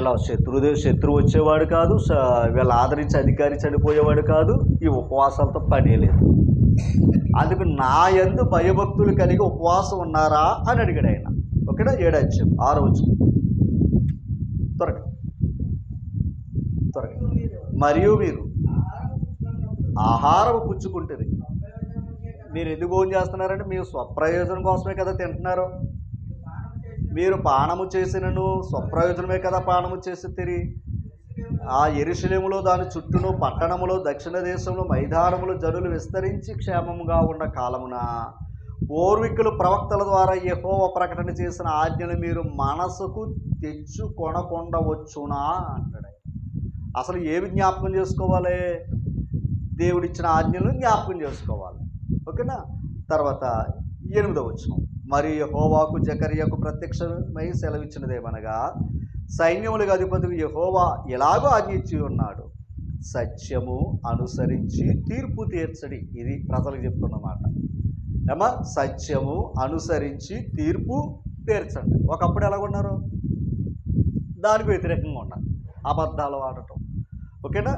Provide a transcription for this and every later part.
ఇలా శత్రుదే శత్రువు వచ్చేవాడు కాదు వీళ్ళు వీళ్ళ ఆదరించి అధికారి చనిపోయేవాడు కాదు ఈ ఉపవాసాలతో పని లేదు. అందుకు నా యందు భయభక్తులు కలిగి ఉపవాసం ఉన్నారా అని అడిగాడు ఆయన. ఓకేనా? ఏడాచ్యం ఆరో వచ్చు త్వరగా. త్వరగా. మరియు మీరు ఆహారం పుచ్చుకుంటుంది మీరు ఎందుకు భోజనం చేస్తున్నారంటే మీరు స్వప్రయోజనం కోసమే కదా తింటున్నారు. మీరు పానము చేసినను స్వప్రయోజనమే కదా పానము చేసి తిరిగి ఆ ఎరుశలేములో దాని చుట్టూను పట్టణములో దక్షిణ దేశంలో మైదానములు జనులు విస్తరించి క్షేమముగా ఉన్న కాలమున పూర్వీకులు ప్రవక్తల ద్వారా యెహోవా ప్రకటన చేసిన ఆజ్ఞలు మీరు మనసుకు తెచ్చుకొనకుండవచ్చునా అంటాడు అసలు ఏమి జ్ఞాపకం చేసుకోవాలి? దేవుడిచ్చిన ఆజ్ఞలను జ్ఞాపకం చేసుకోవాలి. ఓకేనా? తర్వాత ఎనిమిదవ వచ్చిన మరి హోవాకు జకర్యకు ప్రత్యక్షమై సెలవిచ్చినదేమనగా సైన్యములకు అధిపతికి యహోవా ఎలాగో ఆజ్ఞించి ఉన్నాడు. సత్యము అనుసరించి తీర్పు తీర్చడి. ఇది ప్రజలకు చెప్తున్నమాట. ఏమా? సత్యము అనుసరించి తీర్పు తీర్చండి. ఒకప్పుడు ఎలాగున్నారు దానికి వ్యతిరేకంగా ఉన్నారు. అబద్ధాలు ఆడటం. ఓకేనా?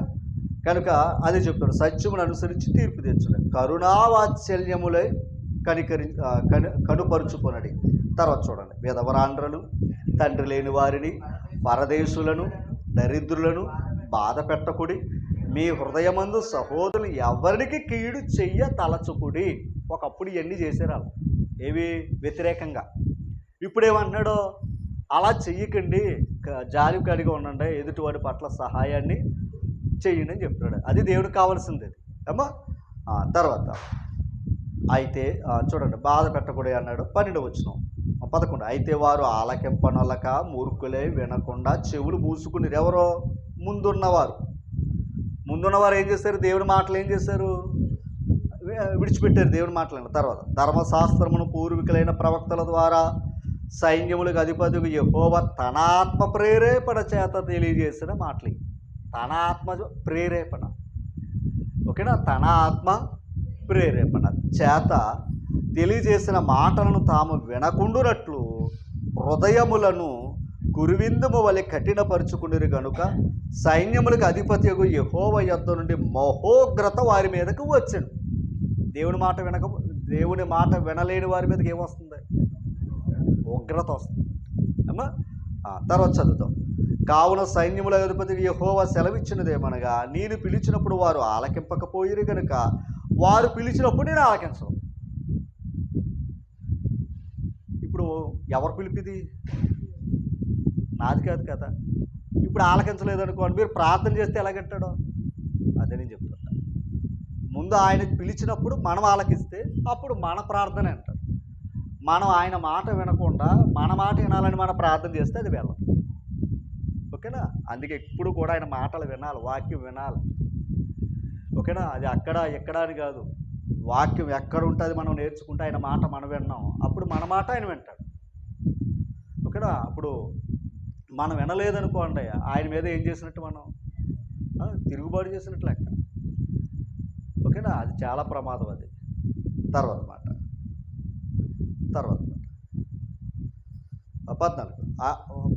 కనుక అదే చెప్తాడు సత్యమును అనుసరించి తీర్పు తీర్చండి. కరుణావాత్సల్యములై కనికరి కను కనుపరుచుకొనడి. తర్వాత చూడండి. విధవరాండ్రలు తండ్రి లేని వారిని పరదేశులను దరిద్రులను బాధ పెట్టకుడి. మీ హృదయమందు సహోదరులు ఎవరికి కీడు చెయ్య తలచుకుడి. ఒకప్పుడు ఇవన్నీ చేశారు వాళ్ళు ఏవి? వ్యతిరేకంగా. ఇప్పుడేమన్నాడో అలా చెయ్యకండి. క- జాలి కడిగి ఉండండి. ఎదుటివాడి పట్ల సహాయాన్ని చెయ్యండి అని చెప్తున్నాడు. అది దేవుడికి కావాల్సింది అమ్మా! తర్వాత అయితే చూడండి బాధ పెట్టకూడదు అన్నాడు. పన్నెండు వచ్చిన పదకొండు. అయితే వారు ఆలకెంపనొలక మురుకులే వినకుండా చెవులు మూసుకుని ఎవరో? ముందున్నవారు. ముందున్నవారు ఏం చేశారు? దేవుడి మాటలు ఏం చేశారు? విడిచిపెట్టారు దేవుడి మాటలను తర్వాత. ధర్మశాస్త్రమును పూర్వీకులైన ప్రవక్తల ద్వారా సైన్యములకు అధిపతికి యహోవ తన ఆత్మ ప్రేరేపణ చేత తెలియజేసిన మాటలు ఇవి. తన ఆత్మ ప్రేరేపణ. ఓకేనా? తన ఆత్మ ప్రేరేపణ. చేత తెలియజేసిన మాటలను తాము వినకుండునట్లు హృదయములను గురువిందుము వలె కఠినపరుచుకునిరు గనుక సైన్యములకు అధిపతియగు యహోవ యొద్ద నుండి మహోగ్రత వారి మీదకు వచ్చాడు దేవుని మాట వినక దేవుని మాట వినలేని వారి మీదకి ఏమొస్తుంది ఉగ్రత వస్తుంది. అమ్మా తర్వాత చదువుతాం కావున సైన్యముల అధిపతికి యహోవ సెలవిచ్చినదేమనగా నేను పిలిచినప్పుడు వారు ఆలకింపకపోయిరు గనుక వారు పిలిచినప్పుడు నేను ఆలకించను. ఇప్పుడు ఎవరు పిలిపిది? నాది కాదు కదా. ఇప్పుడు ఆలకించలేదు అనుకోండి మీరు ప్రార్థన చేస్తే ఎలాగంటాడో? అదే నేను చెప్తుంటా. ముందు ఆయన పిలిచినప్పుడు మనం ఆలకిస్తే అప్పుడు మన ప్రార్థన అంటాడు. మనం ఆయన మాట వినకుండా మన మాట వినాలని మనం ప్రార్థన చేస్తే అది వెళ్ళదు. ఓకేనా? అందుకే ఎప్పుడు కూడా ఆయన మాటలు వినాలి వాక్యం వినాలి. ఓకేనా? అది అక్కడ ఎక్కడ అని కాదు. వాక్యం ఎక్కడ ఉంటుంది మనం నేర్చుకుంటే ఆయన మాట మనం విన్నాం. అప్పుడు మన మాట ఆయన వింటాడు. ఓకేనా? అప్పుడు మనం వినలేదనుకోండి ఆయన మీద ఏం చేసినట్టు మనం? తిరుగుబాటు చేసినట్లు లెక్క. ఓకేనా? అది చాలా ప్రమాదం అది. తర్వాత మాట తర్వాత పద్నాలుగు.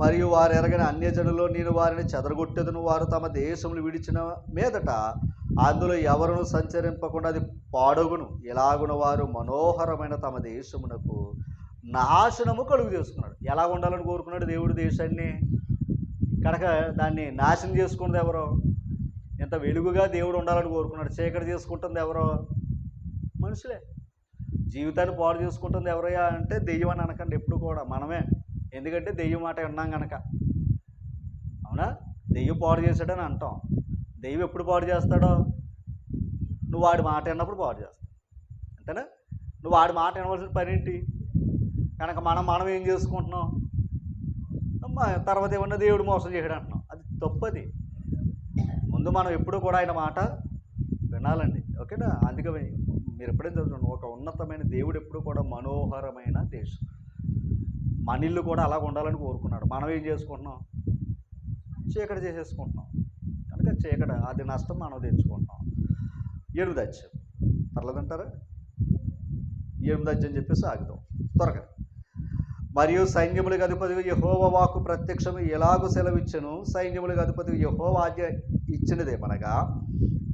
మరియు వారు ఎరగని అన్యజనులో నేను వారిని చెదరగొట్టేదను. వారు తమ దేశములు విడిచిన మీదట అందులో ఎవరును సంచరింపకుండా అది పాడగును. ఎలాగున వారు మనోహరమైన తమ దేశమునకు నాశనము కలుగు చేసుకున్నాడు ఎలా ఉండాలని కోరుకున్నాడు దేవుడు దేశాన్ని? కనుక దాన్ని నాశనం చేసుకున్నది ఎవరో? ఎంత వెలుగుగా దేవుడు ఉండాలని కోరుకున్నాడు. చీకటి చేసుకుంటుంది ఎవరో? మనుషులే. జీవితాన్ని పాడు చేసుకుంటుంది ఎవరయ్యా అంటే దెయ్యం అని అనకండి ఎప్పుడు కూడా. మనమే. ఎందుకంటే దెయ్యం మాట విన్నాం కనుక అవునా? దెయ్యం పాడు చేశాడని అంటాం. దెయ్యం ఎప్పుడు పాడు చేస్తాడో? నువ్వు వాడి మాట విన్నప్పుడు పాడు చేస్తావు. అంతేనా? నువ్వు వాడి మాట వినవలసిన పని ఏంటి? కనుక మనం మనం ఏం చేసుకుంటున్నాం? తర్వాత ఏమన్నా దేవుడు మోసం చేయడం అంటున్నాం. అది తప్పది. ముందు మనం ఎప్పుడు కూడా ఆయన మాట వినాలండి. ఓకేనా? అందుకే మీరు ఎప్పుడైనా చదువుకోండి ఒక ఉన్నతమైన దేవుడు ఎప్పుడు కూడా మనోహరమైన దేశం. మన ఇల్లు కూడా అలా ఉండాలని కోరుకున్నాడు. మనం ఏం చేసుకుంటున్నాం? చీకటి చేసేసుకుంటున్నాం. కనుక చీకట అది నష్టం మనం తెచ్చుకుంటున్నాం. ఎనిమిది అచ్చం పర్లేదంటారా? ఎనిమిది అచ్చం చెప్పేసి ఆగుదాం. త్వరగా. మరియు సైన్యములకు అధిపతిగా యహోవ వాకు ప్రత్యక్షము ఎలాగూ సెలవిచ్చను? సైన్యములకు అధిపతిగా యహోవ ఆజ్ఞ ఇచ్చినదేమనగా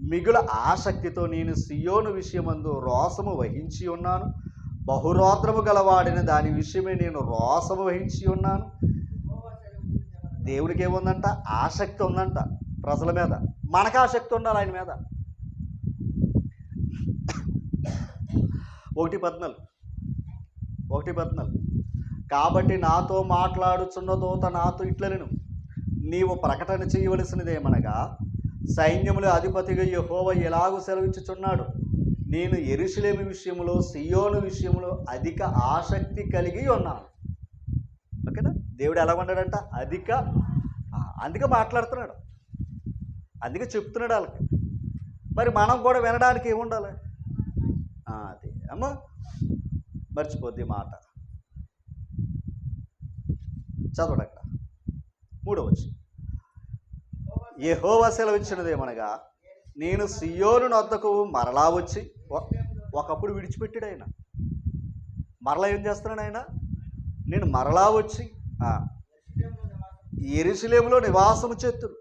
మిగుల ఆసక్తితో నేను సియోను విషయమందు రోసము వహించి ఉన్నాను. బహురోద్రము గలవాడిన దాని విషయమే నేను రోసము వహించి ఉన్నాను. దేవుడికి ఏముందంట ఆసక్తి ఉందంట ప్రజల మీద. మనకు ఆసక్తి ఉండాలి ఆయన మీద. ఒకటి పద్నాలుగు. ఒకటి పద్నాలుగు. కాబట్టి నాతో మాట్లాడుచున్న దూత నాతో ఇట్లనెను. నీవు ప్రకటన చేయవలసినదేమనగా సైన్యముల అధిపతిగా యహోవ ఎలాగూ సెలవిచ్చుచున్నాడు? నేను ఎరుసలేమి విషయంలో సియోను విషయంలో అధిక ఆసక్తి కలిగి ఉన్నాను. ఓకేనా? దేవుడు ఎలా ఉన్నాడంట? అధిక అందుకే మాట్లాడుతున్నాడు. అందుకే చెప్తున్నాడు వాళ్ళకి. మరి మనం కూడా వినడానికి ఏముండాలి అదే అది. అమ్మా మర్చిపోద్ది మాట. చదవడం మూడవచ్చు ఏ హోవా యెహోవా సెలవిచ్చినదేమనగా నేను సియోను నొద్దకు మరలా వచ్చి ఒ- ఒకప్పుడు విడిచిపెట్టాడు ఆయన. మరలా ఏం చేస్తున్నాడు ఆయన? నేను మరలా వచ్చి ఆ, ఎరుసలేములో నివాసము చేతుడు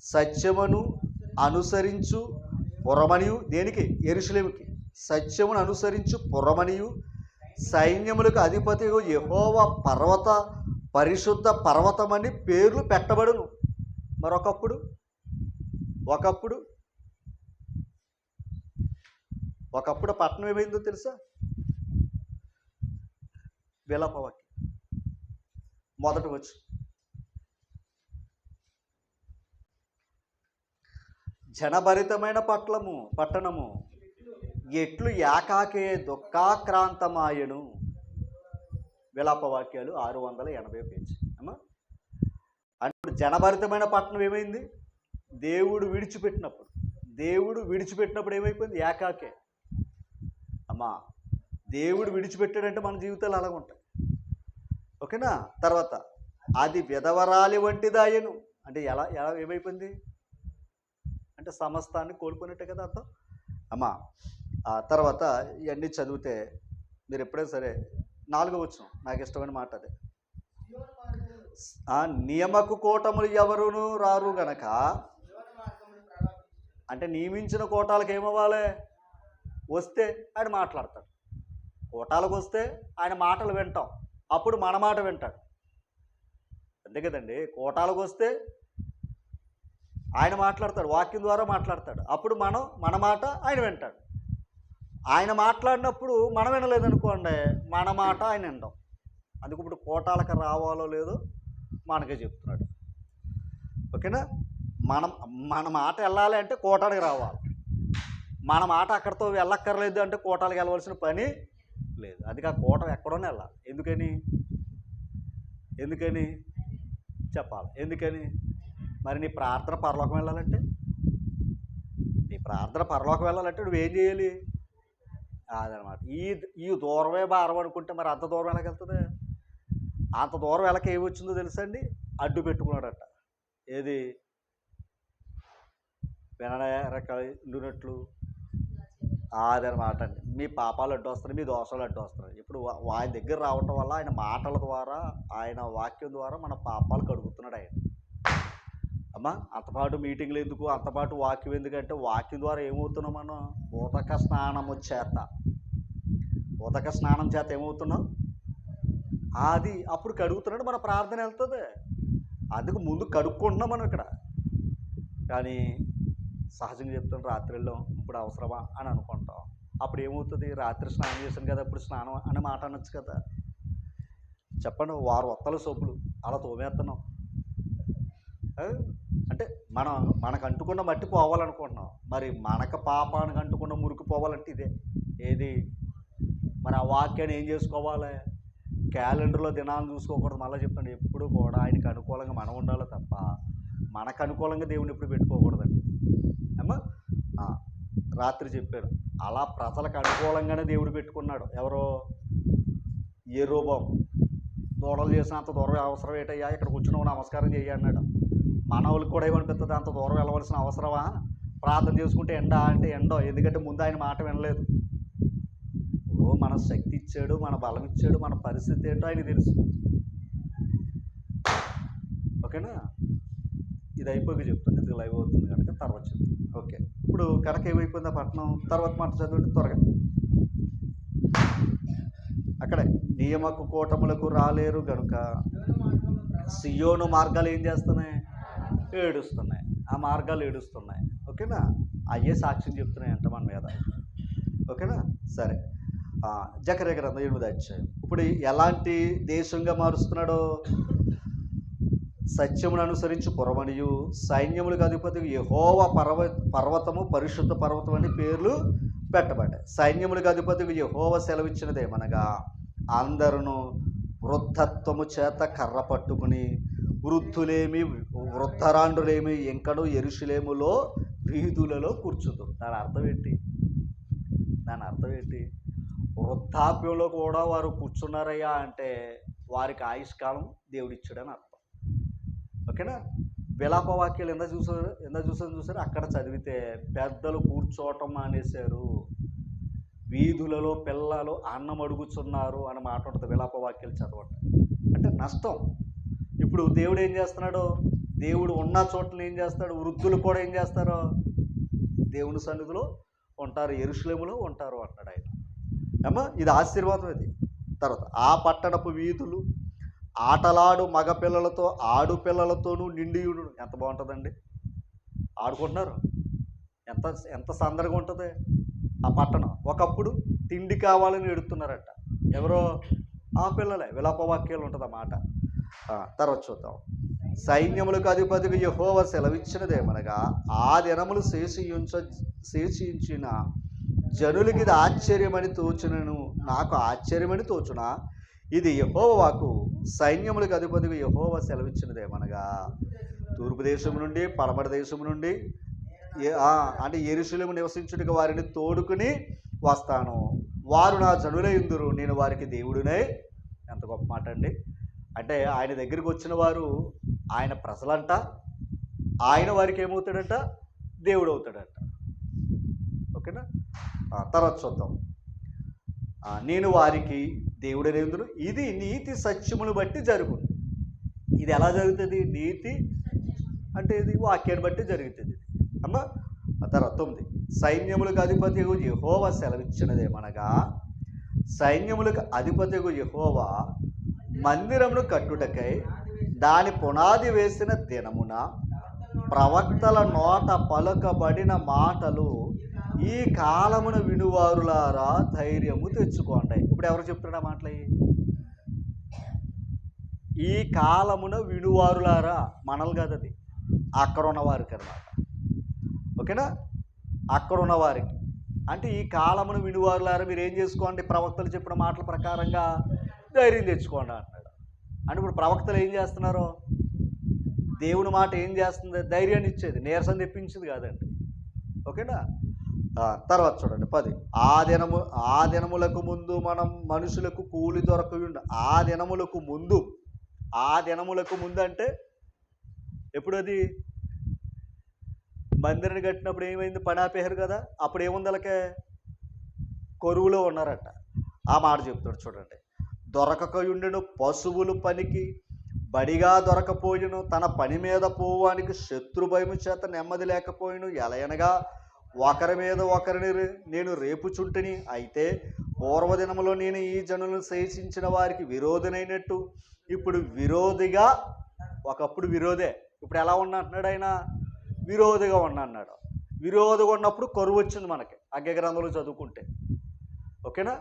సత్యమును అనుసరించు పురమనియు దేనికి? ఎరుసలేముకి సత్యమును అనుసరించు పురమనియు సైన్యములకు అధిపతి యహోవ పర్వత పరిశుద్ధ పర్వతమని పేర్లు పెట్టబడును. మరొకప్పుడు ఒకప్పుడు ఒకప్పుడు పట్టణం ఏమైందో తెలుసా? విలాపవాక్యం మొదట వచ్చు. జనభరితమైన పట్లము పట్టణము. ఎట్లు ఏకాకే దుఃఖాక్రాంతమాయను. విలాపవాక్యాలు ఆరు వందల ఎనభై పేజీ అమ్మా. అంటే ఇప్పుడు జనభరితమైన పట్టణం ఏమైంది? దేవుడు విడిచిపెట్టినప్పుడు. దేవుడు విడిచిపెట్టినప్పుడు ఏమైపోయింది? ఏకాకే. అమ్మా దేవుడు విడిచిపెట్టాడంటే మన జీవితాలు అలాగ ఉంటాయి. ఓకేనా? తర్వాత అది విధవరాలి వంటిదాయను అంటే ఎలా ఎలా ఏమైపోయింది? అంటే సమస్తాన్ని కోల్పోయినట్టే కదా అర్థం? అమ్మా ఆ తర్వాత ఇవన్నీ చదివితే మీరు ఎప్పుడైనా సరే నాలుగో వచ్చిన నాకు ఇష్టమైన మాట అదే. నియమకు కోటములు ఎవరును రారు గనక అంటే నియమించిన కోటాలకు ఏమవ్వాలి? వస్తే ఆయన మాట్లాడతాడు. కూటాలకు వస్తే ఆయన మాటలు వింటాం. అప్పుడు మన మాట వింటాడు. అంతే కదండి? కోటాలకు వస్తే ఆయన మాట్లాడతాడు వాక్యం ద్వారా మాట్లాడతాడు. అప్పుడు మనం మన మాట ఆయన వింటాడు. ఆయన మాట్లాడినప్పుడు మనం వినలేదనుకోండి మన మాట ఆయన వింటాం అందుకు ఇప్పుడు కోటాలకు రావాలో లేదో మనకే చెప్తున్నాడు. ఓకేనా? మనం మన మాట వెళ్ళాలి అంటే కోటానికి రావాలి. మన మాట అక్కడితో వెళ్ళక్కర్లేదు అంటే కోటాలకు వెళ్ళవలసిన పని లేదు. అది ఆ కోట ఎక్కడోనే వెళ్ళాలి. ఎందుకని? ఎందుకని? చెప్పాలి. ఎందుకని? మరి నీ ప్రార్థన పరలోకం వెళ్ళాలంటే? నీ ప్రార్థన పరలోకం వెళ్ళాలంటే నువ్వు ఏం చేయాలి? అదనమాట. ఈ ఈ దూరమే భారం అనుకుంటే మరి అంత దూరం వెళ్ళకెళ్తుంది అంత దూరం వెళ్ళక ఏమి వచ్చిందో తెలుసా అండి? అడ్డు పెట్టుకున్నాడట. ఏది? వినడకలునట్లు అదనమాట అండి మీ పాపాలు అడ్డు వస్తున్నాయి మీ దోషాలు అడ్డు వస్తున్నాయి ఇప్పుడు ఆయన దగ్గర రావటం వల్ల ఆయన మాటల ద్వారా ఆయన వాక్యం ద్వారా మన పాపాలు కడుగుతున్నాడు ఆయన. అమ్మా అంతపాటు మీటింగ్లు ఎందుకు? అంతపాటు వాక్యం ఎందుకంటే వాక్యం ద్వారా ఏమవుతున్నాం మనం? ఉదక స్నానము చేత. ఉదక స్నానం చేత ఏమవుతున్నాం? అది అప్పుడు కడుగుతున్నాడు మన ప్రార్థన వెళ్తుంది. అందుకు ముందు కడుక్కుంటున్నాం మనం ఇక్కడ. కానీ సహజంగా చెప్తాను రాత్రిలో ఇప్పుడు అవసరమా? అని అనుకుంటాం. అప్పుడు ఏమవుతుంది? రాత్రి స్నానం చేశాను కదా ఇప్పుడు స్నానం అనే మాట అనొచ్చు కదా. చెప్పండి వారు వత్తల సోపులు అలా తోమేస్తున్నాం అంటే మనం మనకు అంటుకున్న మట్టి పోవాలనుకుంటున్నాం. మరి మనకు పాపానికి అంటుకున్న మురికి పోవాలంటే ఇదే. ఏది? మరి ఆ వాక్యాన్ని ఏం చేసుకోవాలి? క్యాలెండర్లో దినాలను చూసుకోకూడదు. మళ్ళీ చెప్తాను ఎప్పుడు కూడా ఆయనకు అనుకూలంగా మనం ఉండాలి తప్ప మనకు అనుకూలంగా దేవుని ఎప్పుడు పెట్టుకోకూడదు ఏమో రాత్రి చెప్పారు అలా ప్రజలకు అనుకూలంగానే దేవుడు పెట్టుకున్నాడు. ఎవరో ఏ రూపం దూడలు చేసినంత దూరం అవసరం ఏంటయ్యా? ఇక్కడ కూర్చుని నమస్కారం చెయ్యి అన్నాడు. మనవులకు కూడా ఏమనిపిస్తుంది అంత దూరం వెళ్ళవలసిన అవసరమా? ప్రార్థన చేసుకుంటే ఎండ అంటే ఎండో ఎందుకంటే ముందు ఆయన మాట వినలేదు. ఓ మన శక్తి ఇచ్చాడు మన బలం ఇచ్చాడు మన పరిస్థితి ఏంటో ఆయన తెలుసు. ఓకేనా? ఇది అయిపోయి చెప్తాను ఇది లైవ్ అవుతుంది కనుక తర్వాత చెప్తాను ఓకే. ఇప్పుడు కనుక ఏమైపోయింది పట్టణం తర్వాత మాట చదవండి త్వరగా. అక్కడే నియమకు కూటములకు రాలేరు గనుక సియోను మార్గాలు ఏం చేస్తున్నాయి? ఏడుస్తున్నాయి. ఆ మార్గాలు ఏడుస్తున్నాయి. ఓకేనా? అయ్యే సాక్ష్యం చెప్తున్నాయి అంట మన మీద. ఓకేనా? సరే. ఆ, జకర్య గ్రంథం ఎనిమిది అధ్యాయం. ఇప్పుడు ఎలాంటి దేశంగా మారుస్తున్నాడు? సత్యమును అనుసరించి పురమనియు సైన్యములకు అధిపతి యహోవ పర్వ పర్వతము పరిశుద్ధ పర్వతం అని పేర్లు పెట్టబడ్డాయి. సైన్యములకు అధిపతికి యహోవ సెలవిచ్చినదేమనగా అందరును వృద్ధత్వము చేత కర్ర పట్టుకుని వృద్ధులేమి వృద్ధరాండులేమి ఇంకను ఎరుషులేములో వీధులలో కూర్చుంటారు దాని అర్థం ఏంటి? దాని అర్థం ఏంటి? వృద్ధాప్యంలో కూడా వారు కూర్చున్నారయ్యా అంటే వారికి ఆయుష్కాలం దేవుడిచ్చాడని అర్థం. ఓకేనా విలాప వాక్యాలు ఎంత చూసారు? ఎంత చూసారు చూసారు? అక్కడ చదివితే పెద్దలు కూర్చోవటం మానేశారు. వీధులలో పిల్లలు అన్నం అడుగుచున్నారు అని మాట ఉంటుంది విలాప వాక్యాలు చదవండి. అంటే నష్టం. ఇప్పుడు దేవుడు ఏం చేస్తున్నాడు? దేవుడు ఉన్న చోట్ల ఏం చేస్తాడు? వృద్ధులు కూడా ఏం చేస్తారు? దేవుని సన్నిధిలో ఉంటారు ఎరుషులేములో ఉంటారు అంటాడు ఆయన. ఏమా ఇది ఆశీర్వాదం ఇది. తర్వాత ఆ పట్టణపు వీధులు ఆటలాడు మగపిల్లలతో ఆడు పిల్లలతోనూ నిండి ఉండు. ఎంత బాగుంటుందండి? ఆడుకుంటున్నారు? ఎంత ఎంత సందడిగా ఉంటుంది? ఆ పట్టణం. ఒకప్పుడు తిండి కావాలని ఎడుతున్నారట. ఎవరో? ఆ పిల్లలే. విలాపవాక్యాలు ఉంటుంది ఆ మాట. తర్వాత చూద్దాం. సైన్యములకు అధిపతికి యహోవ సెలవిచ్చినదేమనగా ఆ దినములు శేషించ శేషించిన జనులకి ఇది ఆశ్చర్యమని తోచునను. నాకు ఆశ్చర్యమని తోచునా? ఇది యహోవ వాకు సైన్యములకు అధిపతికి యహోవ సెలవిచ్చినదేమనగా తూర్పు దేశం నుండి పడమటి దేశం నుండి ఏ- అంటే ఎరుశులము నివసించుటకు వారిని తోడుకుని వస్తాను. వారు నా జనులే ఇందురు నేను వారికి దేవుడినే. ఎంత గొప్ప మాట అండి. అంటే ఆయన దగ్గరికి వచ్చిన వారు ఆయన ప్రజలంట ఆయన వారికి ఏమవుతాడంట? దేవుడు అవుతాడంట ఓకేనా తర్వాత చూద్దాం. నేను వారికి దేవుడనేందును ఇది నీతి సత్యమును బట్టి జరుగును. ఇది ఎలా జరుగుతుంది? నీతి అంటే ఇది వాక్యాన్ని బట్టి జరుగుతుంది. అమ్మ తర్వాత తొమ్మిది సైన్యములకు అధిపతి యహోవ సెలవిచ్చినదేమనగా సైన్యములకు అధిపతి యహోవా మందిరమును కట్టుటకై దాని పునాది వేసిన దినమున ప్రవక్తల నోట పలుకబడిన మాటలు ఈ కాలమున వినువారులారా ధైర్యము తెచ్చుకోండి. ఇప్పుడు ఎవరు చెప్తున్నా మాటలు? ఈ కాలమున వినువారులారా మనలు కాదు అది. అక్కడ ఉన్నవారికి అనమాట ఓకేనా? అక్కడ ఉన్నవారికి. అంటే ఈ కాలమును వినువారులారా మీరు ఏం చేసుకోండి? ప్రవక్తలు చెప్పిన మాటల ప్రకారంగా ధైర్యం తెచ్చుకోండి అంటున్నాడు. అంటే ఇప్పుడు ప్రవక్తలు ఏం చేస్తున్నారు? దేవుని మాట ఏం చేస్తుంది? ధైర్యాన్ని ఇచ్చేది. నీరసం తెప్పించేది కాదండి. ఓకేనా? తర్వాత చూడండి పది. ఆ దినము ఆ దినములకు ముందు మనం మనుషులకు కూలి దొరకయుండు ఆ దినములకు ముందు ఆ దినములకు ముందు అంటే ఎప్పుడు అది? మందిరాన్ని కట్టినప్పుడు ఏమైంది? పని ఆపేశారు కదా అప్పుడు ఏముంది అలాగే కొరువులో ఉన్నారట. ఆ మాట చెప్తాడు చూడండి. దొరకకయుండెను పశువులు పనికి బడిగా దొరకపోయిను తన పని మీద పోవానికి శత్రు భయము చేత నెమ్మది లేకపోయిను ఎలయనగా ఒకరి మీద ఒకరిని నేను రేపుచుంటిని. అయితే పూర్వదినములో నేను ఈ జనులను శేషించిన వారికి విరోధనైనట్టు. ఇప్పుడు విరోధిగా ఒకప్పుడు విరోధే. ఇప్పుడు ఎలా ఉన్నా అంటున్నాడు ఆయన? విరోధిగా ఉన్నా అన్నాడు. విరోధిగా ఉన్నప్పుడు కరువు వచ్చింది మనకి అగ్గగ్రంథంలో చదువుకుంటే. ఓకేనా?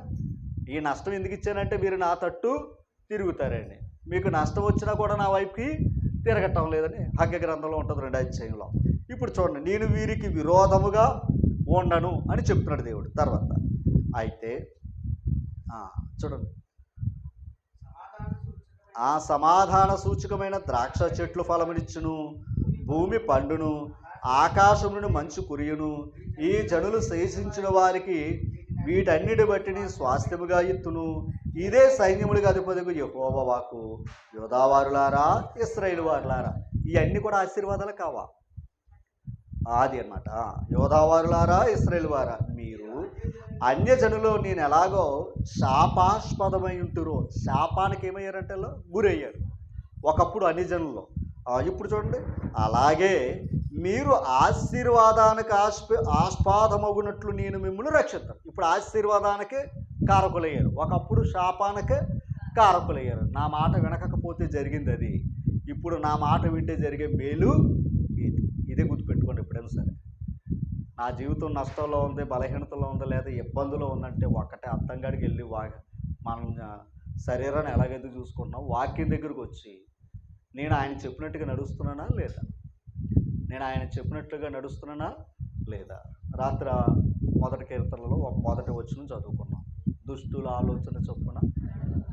ఈ నష్టం ఎందుకు ఇచ్చానంటే మీరు నా తట్టు తిరుగుతారండి. మీకు నష్టం వచ్చినా కూడా నా వైపుకి తిరగటం లేదని హగ్గ గ్రంథంలో ఉంటుంది రెండు అధ్యాయంలో. ఇప్పుడు చూడండి నేను వీరికి విరోధముగా ఉండను అని చెప్తున్నాడు దేవుడు. తర్వాత అయితే చూడండి. ఆ సమాధాన సూచకమైన ద్రాక్ష చెట్లు ఫలమునిచ్చును భూమి పండును ఆకాశమును మంచు కురియును ఈ జనులు శేషించిన వారికి వీటన్నిటి బట్టిని స్వాస్థ్యముగా ఎత్తును ఇదే సైన్యములకు అధిపతికు యహోవ వాకు యోధావారులారా ఇస్రాయిల్ వారులారా ఇవన్నీ కూడా ఆశీర్వాదాలు కావా? ఆది అన్నమాట. యోధావారులారా ఇస్రాయేల్ వారా మీరు అన్యజనులు నేను ఎలాగో శాపాస్పదమై ఉంటురో శాపానికి ఏమయ్యారంటే గురయ్యారు. ఒకప్పుడు అన్యజనుల్లో. ఇప్పుడు చూడండి. అలాగే మీరు ఆశీర్వాదానికి ఆస్ప ఆస్పాదమగునట్లు నేను మిమ్మల్ని రక్షిస్తాను. ఇప్పుడు ఆశీర్వాదానికి కారకులయ్యారు. ఒకప్పుడు శాపానికి కారకులయ్యారు. నా మాట వినకపోతే జరిగింది అది. ఇప్పుడు నా మాట వింటే జరిగే మేలు ఇది ఇదే గుర్తుపెట్టుకోండి ఎప్పుడైనా సరే. నా జీవితం నష్టంలో ఉంది బలహీనతలో ఉంది లేదా ఇబ్బందులో ఉందంటే ఒక్కటే అర్థంగాడికి వెళ్ళి వా మనం శరీరాన్ని ఎలాగైతే చూసుకుంటున్నాం వాక్యం దగ్గరకు వచ్చి నేను ఆయన చెప్పినట్టుగా నడుస్తున్నానా లేదా? నేను ఆయన చెప్పినట్లుగా నడుస్తున్నానా లేదా? రాత్రి మొదటి కీర్తనలో ఒక మొదటి వచ్చిన చదువుకున్నాం. దుష్టుల ఆలోచన చొప్పున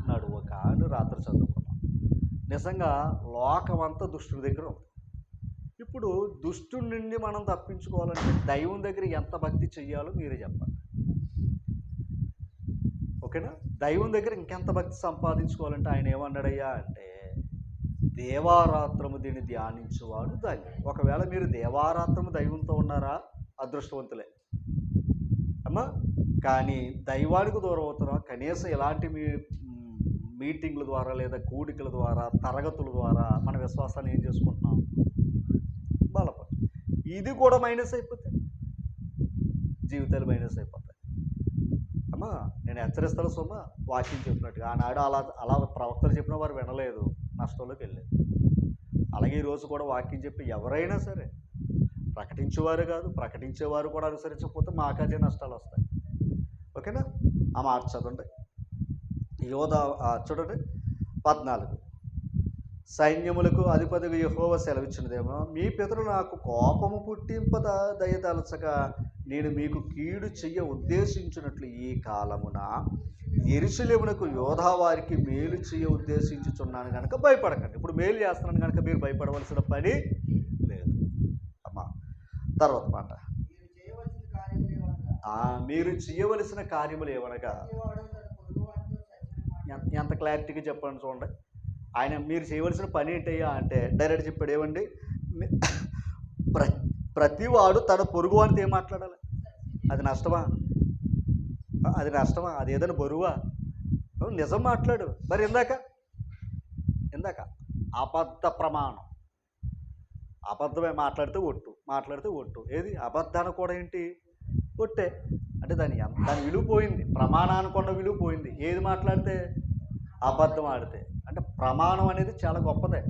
నడువక అని రాత్రి చదువుకున్నాం. నిజంగా లోకమంతా దుష్టుల దుష్టుడి దగ్గర ఉంది. ఇప్పుడు దుష్టుడి నుండి మనం తప్పించుకోవాలంటే దైవం దగ్గర ఎంత భక్తి చెయ్యాలో మీరే చెప్పండి. ఓకేనా? దైవం దగ్గర ఇంకెంత భక్తి సంపాదించుకోవాలంటే ఆయన ఏమన్నాడయ్యా అంటే దేవారాత్రము దీన్ని ధ్యానించేవాడు దాన్ని ఒకవేళ మీరు దేవారాత్రము దైవంతో ఉన్నారా? అదృష్టవంతులే. అమ్మా కానీ దైవానికి దూరం అవుతున్నాం కనీసం ఇలాంటి మీ మీటింగ్ల ద్వారా లేదా కూడికల ద్వారా తరగతుల ద్వారా మన విశ్వాసాన్ని ఏం చేసుకుంటున్నాం? ఇది కూడా మైనస్ అయిపోతుంది జీవితాలు మైనస్ అయిపోతాయి. అమ్మా నేను హెచ్చరిస్తాను సొమ్మ వాక్యం చెప్పినట్టుగా. ఆనాడు అలా అలా ప్రవక్తలు చెప్పిన వారు వినలేదు. నష్టంలోకి వెళ్ళలేదు. అలాగే ఈరోజు కూడా వాక్యం చెప్పి ఎవరైనా సరే ప్రకటించేవారు కాదు ప్రకటించేవారు కూడా అనుసరించకపోతే మాకాజే నష్టాలు వస్తాయి. ఓకేనా? ఆ మాట చదవండి. యోధ చూడండి. పద్నాలుగు. సైన్యములకు అధిపతిగా యహోవ సెలవిచ్చినదేమో మీ పితరు నాకు కోపము పుట్టింపద దయతలచక నేను మీకు కీడు చెయ్య ఉద్దేశించినట్లు ఈ కాలమున ఎరుసలేమునకు యోధా వారికి మేలు చెయ్య ఉద్దేశించుచున్నాను కనుక భయపడకండి. ఇప్పుడు మేలు చేస్తున్నాను కనుక మీరు భయపడవలసిన పని లేదు. అమ్మా తర్వాత మాట. మీరు చేయవలసిన కార్యములు ఏమనగా? ఎంత- ఎంత క్లారిటీగా చెప్పండి చూడండి. ఆయన మీరు చేయవలసిన పని ఏంటయ్యా అంటే డైరెక్ట్ చెప్పాడు ఏమండి? మీ- ప్ర ప్రతివాడు తన పొరుగు వానితో ఏం మాట్లాడాలి? అది నష్టమా? అది నష్టమా? అది ఏదైనా బరువా? నిజం మాట్లాడు. మరి ఇందాక? ఇందాక? అబద్ధ ప్రమాణం. అబద్ధమే మాట్లాడితే ఒట్టు మాట్లాడితే ఒట్టు. ఏది? అబద్ధాన్ని కూడా ఏంటి? ఒట్టే. అంటే దాని దాని విలువ పోయింది. ప్రమాణానికి ఉన్న విలువ పోయింది. ఏది మాట్లాడితే? అబద్ధం ఆడితే. ప్రమాణం అనేది చాలా గొప్పదే.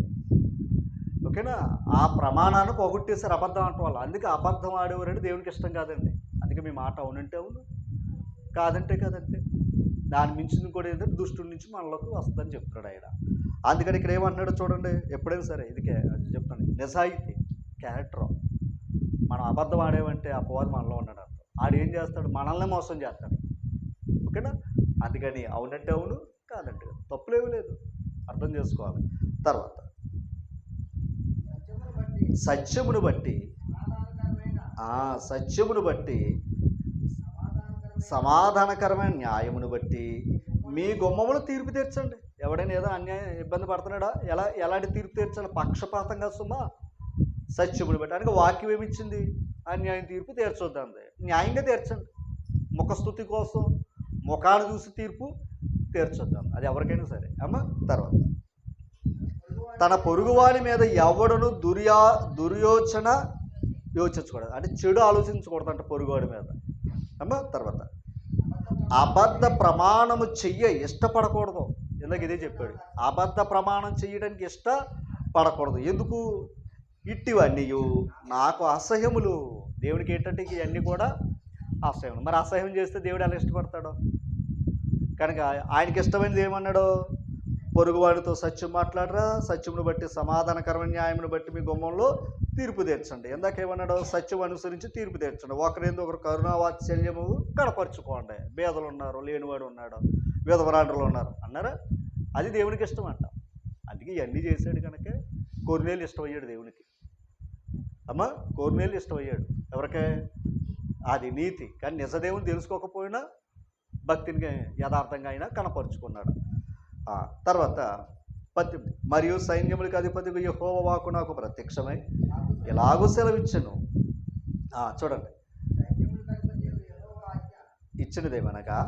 ఓకేనా? ఆ ప్రమాణాన్ని పోగొట్టేసారు అబద్ధం అంట వాళ్ళు. అందుకే అబద్ధం ఆడేవారంటే దేవునికి ఇష్టం కాదండి. అందుకే మీ మాట అవునంటే అవును కాదంటే కాదంటే. దాని మించింది కూడా ఏంటంటే దుష్టుడి నుంచి మనలోకి వస్తుందని చెప్తున్నాడు ఆయన. అందుకని ఇక్కడ ఏమన్నాడు చూడండి. ఎప్పుడైనా సరే ఇది అది చెప్తాను. నిజాయితీ క్యారెక్టర్. మనం అబద్ధం ఆడేవంటే అపవాదం మనలో ఉన్నాడు అర్థం. ఆడు ఏం చేస్తాడు? మనల్ని మోసం చేస్తాడు. ఓకేనా? అందుకని అవునంటే అవును కాదంటే తప్పులేమీ లేదు. అర్థం చేసుకోవాలి. తర్వాత సత్యమును బట్టి సత్యమును బట్టి సమాధానకరమైన న్యాయమును బట్టి మీ గుమ్మములు తీర్పు తీర్చండి. ఎవడైనా ఏదో అన్యాయం ఇబ్బంది పడుతున్నాడా? ఎలా ఎలాంటి తీర్పు తీర్చాలి? పక్షపాతంగా సుమా? సత్యమును బట్టి. అనగా వాక్యం ఏమిచ్చింది అన్యాయం తీర్పు తీర్చొద్దంది న్యాయంగా తీర్చండి. ముఖస్థుతి కోసం ముఖాన్ని చూసి తీర్పు తీర్చొద్దాం అది ఎవరికైనా సరే. అమ్మ తర్వాత. తన పొరుగువాని మీద ఎవడను దుర్యా దుర్యోచన యోచించకూడదు. అంటే చెడు ఆలోచించకూడదు అంటే పొరుగువాడి మీద. అమ్మ తర్వాత. అబద్ధ ప్రమాణము చెయ్య ఇష్టపడకూడదు. ఇందాక ఇదే చెప్పాడు. అబద్ధ ప్రమాణం చేయడానికి ఇష్టపడకూడదు. ఎందుకు? ఇట్టివన్నీ నాకు అసహ్యములు. దేవుడికి ఏంటంటే ఇవన్నీ కూడా అసహ్యం మరి అసహ్యం చేస్తే దేవుడు ఎలా ఇష్టపడతాడు? కనుక ఆయనకి ఇష్టమైనది ఏమన్నాడు? పొరుగువాడితో సత్యం మాట్లాడరా సత్యమును బట్టి సమాధానకరమైన న్యాయమును బట్టి మీ గుమ్మంలో తీర్పు తీర్చండి. ఇందాక ఏమన్నాడు? సత్యం అనుసరించి తీర్పు తీర్చండి. ఒకరింది ఒకరు కరుణావాత్సల్యము కడపరుచుకోండి బేదలు ఉన్నారు లేనివాడు ఉన్నాడు విధవరాండ్రులు ఉన్నారు అన్నారా? అది దేవునికి ఇష్టం అంట అందుకే ఇవన్నీ చేశాడు కనుక కొర్నేలు ఇష్టమయ్యాడు దేవునికి. అమ్మా కొర్నేలు ఇష్టమయ్యాడు. ఎవరికే? అది నీతి. కానీ నిజదేవుని తెలుసుకోకపోయినా భక్తిని యథార్థంగా అయినా కనపరుచుకున్నాడు. తర్వాత పద్దెనిమిది మరియు సైన్యములకు అధిపతికి యహోవ వాకు నాకు ప్రత్యక్షమై ఎలాగూ సెలవిచ్చను. చూడండి. ఇచ్చినదేమనగా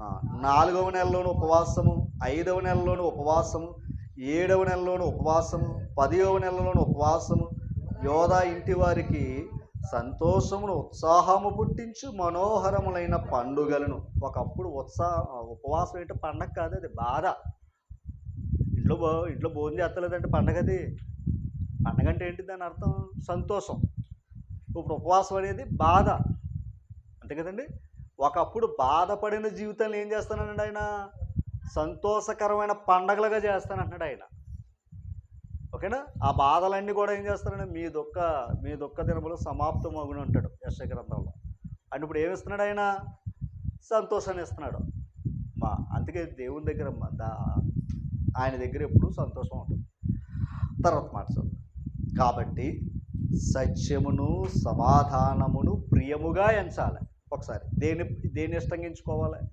ఆ, నాలుగవ నెలలోను ఉపవాసము ఐదవ నెలలోను ఉపవాసము ఏడవ నెలలోను ఉపవాసము పదివ నెలలోను ఉపవాసము యోధా ఇంటి వారికి సంతోషమును ఉత్సాహము పుట్టించు మనోహరములైన పండుగలను. ఒకప్పుడు ఉత్సాహ ఉపవాసం ఏంటో పండగ కాదు అది బాధ. ఇంట్లో భో ఇంట్లో భోజనం చేస్తలేదంటే పండగ అది. పండగ అంటే ఏంటి దాని అర్థం? సంతోషం. ఇప్పుడు ఉపవాసం అనేది బాధ. అంతే కదండి? ఒకప్పుడు బాధపడిన జీవితాన్ని ఏం చేస్తానండి ఆయన? సంతోషకరమైన పండగలుగా చేస్తానంటున్నాడు ఆయన. ఓకేనా? ఆ బాధలన్నీ కూడా ఏం చేస్తారంటే మీ దుఃఖ మీ దుఃఖ దినములు సమాప్తం అగుని ఉంటాడు యశ గ్రంథంలో ఇప్పుడు ఏమిస్తున్నాడు ఆయన? సంతోషాన్ని ఇస్తున్నాడు. మా అందుకే దేవుని దగ్గర మ- దా ఆయన దగ్గర ఎప్పుడు సంతోషం ఉంటుంది. తర్వాత మాట చదువు. కాబట్టి సత్యమును సమాధానమును ప్రియముగా ఎంచాలి. ఒకసారి దేని దేని ఇష్టంగా ఎంచుకోవాలి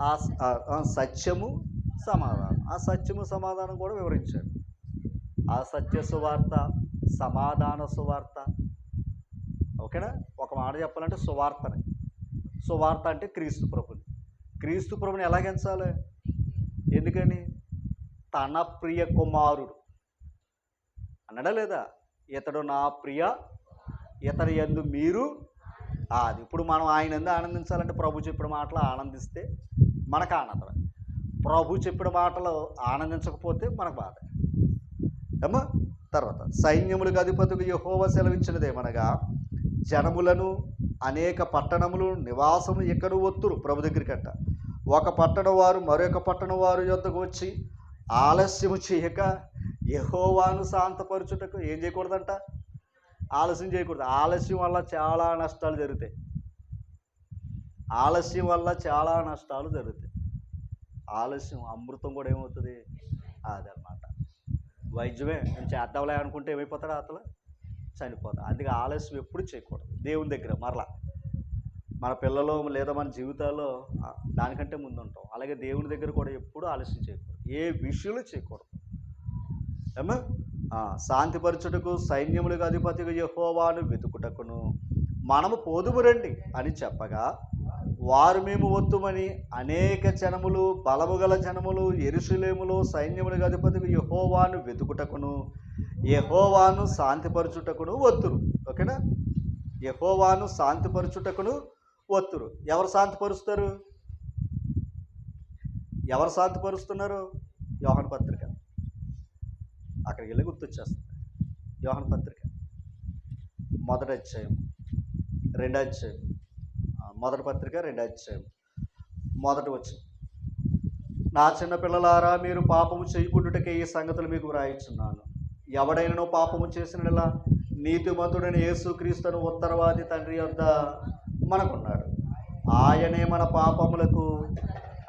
ఆ సత్యము సమాధానం. ఆ సత్యము సమాధానం కూడా వివరించాడు. ఆ సత్య సువార్త సమాధాన సువార్త. ఓకేనా? ఒక మాట చెప్పాలంటే సువార్తని. సువార్త అంటే క్రీస్తు ప్రభుని. క్రీస్తు ప్రభుని ఎలాగెంచాలి ఎందుకని? తన ప్రియ కుమారుడు. అన్నడా లేదా? ఇతడు నా ప్రియ ఇతని ఎందు మీరు అది ఇప్పుడు మనం ఆయన ఎందు ఆనందించాలంటే ప్రభు చెప్పిన మాటలు ఆనందిస్తే మనకు ఆనందం ప్రభు చెప్పిన మాటలు ఆనందించకపోతే మనకు బాధ. ఏమో తర్వాత సైన్యములకు అధిపతికి యహోవ సెలవిచ్చినదేమనగా జనములను అనేక పట్టణములు నివాసము ఎక్కడ ఒత్తురు ప్రభు దగ్గరికి అంట ఒక పట్టణ వారు మరొక పట్టణ వారు యొద్దకు వచ్చి ఆలస్యము చేయక యహోవాను శాంతపరచుటకు ఏం చేయకూడదంట? ఆలస్యం చేయకూడదు. ఆలస్యం వల్ల చాలా నష్టాలు జరుగుతాయి. ఆలస్యం వల్ల చాలా నష్టాలు జరుగుతాయి. ఆలస్యం అమృతం కూడా ఏమవుతుంది? అదనమాట వైద్యమే. నేను చేద్దాంలే అనుకుంటే ఏమైపోతాడు అతను? చనిపోతాడు. అందుకే ఆలస్యం ఎప్పుడు చేయకూడదు. దేవుని దగ్గర మరలా. మన పిల్లలు లేదా మన జీవితాల్లో దానికంటే ముందు ఉంటాం అలాగే దేవుని దగ్గర కూడా ఎప్పుడూ ఆలస్యం చేయకూడదు. ఏ విషయంలో చేయకూడదు. ఏమా? శాంతిపరచుటకు సైన్యములకు అధిపతిగా యహోవాను వెతుకుటకును మనము పోదుము రండి అని చెప్పగా వారు మేము వత్తుమని అనేక జనములు బలము గల జనములు ఎరుషులేములో సైన్యములకు అధిపతికి యహోవాను వెతుకుటకును యహోవాను శాంతిపరచుటకును వత్తురు ఓకేనా? యహోవాను శాంతిపరచుటకును వత్తురు ఎవరు శాంతిపరుస్తారు? ఎవరు శాంతిపరుస్తున్నారు? యోహన పత్రిక. అక్కడికి వెళ్ళి గుర్తొచ్చేస్తుంది. యోహన పత్రిక. మొదటి అధ్యాయం. రెండో అధ్యాయం. మొదటి పత్రిక రెండో అధ్యాయం మొదటి వచ్చి నా చిన్నపిల్లలారా మీరు పాపము చేయకుండాటకే ఈ సంగతులు మీకు వ్రాయిచున్నాను. ఎవడైనా పాపము చేసిన నీతిమంతుడైన యేసుక్రీస్తును ఉత్తరవాది తండ్రి వద్ద మనకున్నాడు. ఆయనే మన పాపములకు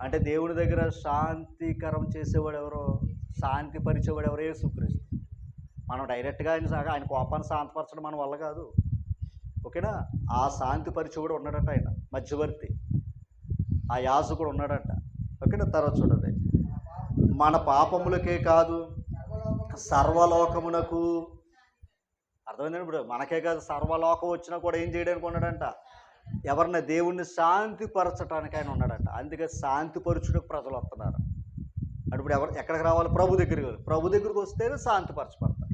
అంటే దేవుని దగ్గర శాంతికరం చేసేవాడు ఎవరో శాంతి పరిచేవాడు ఎవరో యేసుక్రీస్తు. మనం డైరెక్ట్గా ఆయన ఆయన కోపాన్ని శాంతపరచడం మన వల్ల కాదు. ఓకేనా? ఆ శాంతి కూడా ఉన్నాడట ఆయన మధ్యవర్తి. ఆ యాజకుడు ఉన్నాడట. ఓకేనా? తర్వాత చూడండి. మన పాపములకే కాదు సర్వలోకమునకు. అర్థమైందండి ఇప్పుడు? మనకే కాదు సర్వలోకం వచ్చినా కూడా ఏం చేయడానికి ఉన్నాడంట? ఎవరిన? దేవుణ్ణి శాంతిపరచడానికి ఆయన ఉన్నాడంట. అందుకే శాంతిపరచుటకు ప్రజలు వస్తున్నారు. అంటే ఇప్పుడు ఎవరు ఎక్కడికి రావాలి? ప్రభు దగ్గరికి ప్రభు దగ్గరికి వస్తేనే శాంతిపరచబడతారు.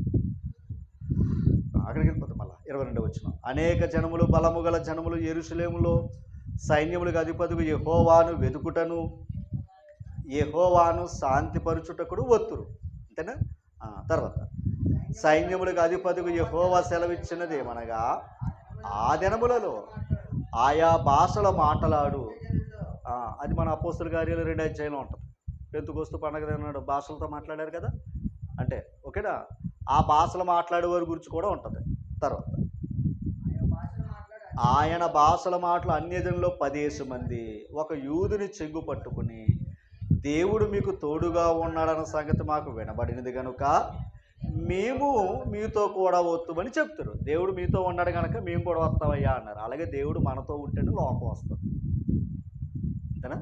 అక్కడికి వెళ్ళిపోతారు ఇరవై రెండు వచ్చిన. అనేక జనములు బలము గల జనములు ఎరుసలేములో సైన్యములకు అధిపతికి యహోవాను వెతుకుటను యహోవాను శాంతిపరుచుటకుడు ఒత్తురు. అంతేనా? తర్వాత. సైన్యములకు అధిపతికి యహోవా సెలవిచ్చినది ఏమనగా ఆ దినములలో ఆయా భాషల మాటలాడు. అది మన అపోస్తుల కార్యాలు రెండు అధ్యాయంలో ఉంటుంది. పెంతుకొస్తూ పండగ అన్నాడు భాషలతో మాట్లాడారు కదా? అంటే ఓకేనా? ఆ భాషలు మాట్లాడే వారి గురించి కూడా ఉంటుంది. తర్వాత ఆయన భాషల మాటలు అన్యజనులో పదేసి మంది ఒక యూదుని చెంగు పట్టుకుని దేవుడు మీకు తోడుగా ఉన్నాడన్న సంగతి మాకు వినబడినది కనుక మేము మీతో కూడా వస్తుమని చెప్తారు. దేవుడు మీతో ఉన్నాడు కనుక మేము కూడా వస్తామయ్యా అన్నారు. అలాగే దేవుడు మనతో ఉంటేనే లోకం వస్తుంది. అంతేనా?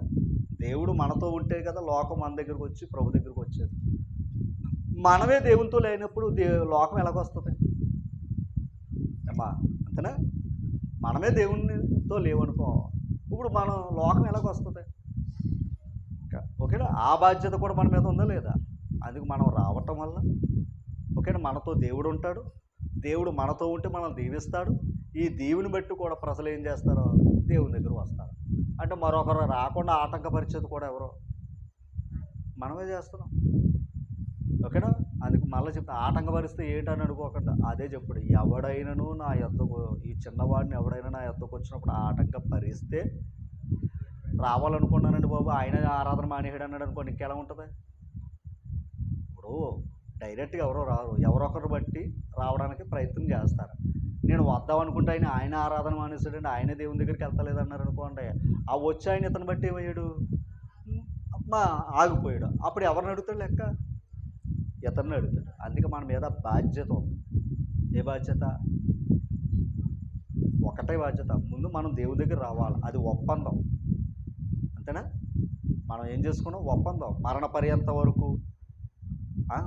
దేవుడు మనతో ఉంటే కదా లోకం మన దగ్గరకు వచ్చి ప్రభు దగ్గరకు వచ్చేది. మనమే దేవునితో లేనప్పుడు దే లోకం ఎలాగొస్తుంది? అమ్మా అంతేనా? మనమే దేవునితో లేవనుకో ఇప్పుడు మనం లోకం ఎలాగ వస్తుంది? ఓకేనా? ఆ బాధ్యత కూడా మన మీద ఉందా లేదా? అందుకు మనం రావటం వల్ల. ఓకేనా? మనతో దేవుడు ఉంటాడు. దేవుడు మనతో ఉంటే మనం దీవిస్తాడు. ఈ దీవుని బట్టి కూడా ప్రజలు ఏం చేస్తారో? దేవుని దగ్గర వస్తారు. అంటే మరొకరు రాకుండా ఆటంకపరిచేది కూడా ఎవరో? మనమే చేస్తున్నాం. ఓకేనా? అందుకు మళ్ళీ చెప్తా ఆటంకపరిస్తే ఏంటని అనుకోకుండా అదే చెప్పుడు. ఎవడైనాను నా యొద్దకు ఈ చిన్నవాడిని ఎవడైనా నా యొద్దకు వచ్చినప్పుడు ఆటంక భరిస్తే రావాలనుకున్నానండి బాబు. ఆయన ఆరాధన మానేయడు అన్నాడు అనుకోండి ఇంకెలా ఉంటుంది? ఇప్పుడు డైరెక్ట్గా ఎవరో రారు. ఎవరొకరు బట్టి రావడానికి ప్రయత్నం చేస్తారు. నేను వద్దాం అనుకుంటే ఆయన ఆయన ఆరాధన మానేస్తాడండి ఆయన దేవుని దగ్గరికి వెళ్తలేదన్నారు అనుకోండి. ఆ వచ్చి ఆయన ఇతను బట్టి ఏమయ్యాడు? మా ఆగిపోయాడు. అప్పుడు ఎవరిని అడుగుతాడు లెక్క? ఇతరులు అడుగుతాడు. అందుకే మన మీద బాధ్యత ఉంది. ఏ బాధ్యత? ఒకటే బాధ్యత. ముందు మనం దేవుడి దగ్గర రావాలి. అది ఒప్పందం. అంతేనా? మనం ఏం చేసుకున్నాం? ఒప్పందం. మరణ పర్యంత వరకు.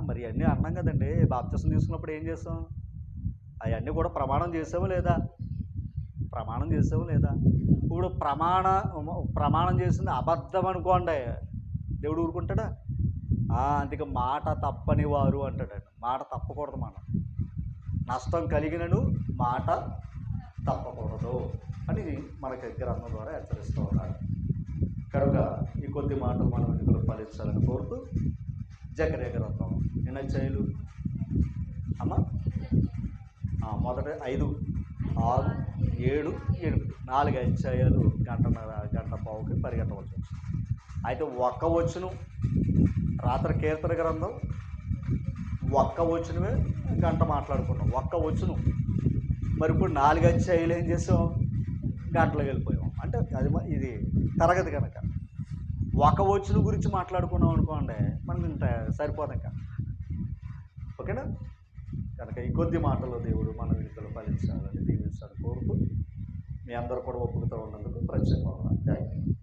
మరి అన్నీ అన్నాం కదండి. బాప్తిసం తీసుకున్నప్పుడు ఏం చేస్తాం అవన్నీ కూడా ప్రమాణం చేసావా లేదా? ప్రమాణం చేసావా లేదా? ఇప్పుడు ప్రమాణ ప్రమాణం చేసింది అబద్ధం అనుకోండి. దేవుడు ఊరుకుంటాడా? అందుకే మాట తప్పని వారు అంటాడండి మాట తప్పకూడదు మనం. నష్టం కలిగినను మాట తప్పకూడదు అని మనకి గ్రంథం ద్వారా హెచ్చరిస్తూ ఉన్నారు. కనుక ఈ కొద్ది మాటలు మనం ఇందులో ఫలించాలని కోరుతూ జకరే గ్రంథం నిన్న అధ్యాయులు అమ్మా మొదట ఐదు ఆరు ఏడు ఎనిమిది. నాలుగు అధ్యాయాలు గంటన్నర గంట పావుకి పరిగెట్టవలసి వచ్చింది. అయితే ఒక్క వచ్చును రాత్రి కీర్తన గ్రంథం ఒక్క వచ్చినమే గంట మాట్లాడుకున్నాం. ఒక్క వచ్చును మరి ఇప్పుడు నాలుగు అధ్యాయులు ఏం చేసాం? గంటలకు వెళ్ళిపోయాం. అంటే అది ఇది తరగతి కనుక ఒక వచ్చును గురించి మాట్లాడుకున్నాం అనుకోండి మనం ఇంత సరిపోదు ఇంకా. ఓకేనా? కనుక ఈ కొద్ది మాటలో దేవుడు మన విడుదల ఫలించాలని దీవించాలని కోరుతూ మీ అందరూ కూడా ఒప్పుకుతూ ఉన్నందుకు ప్రత్యేకంగా థ్యాంక్ యూ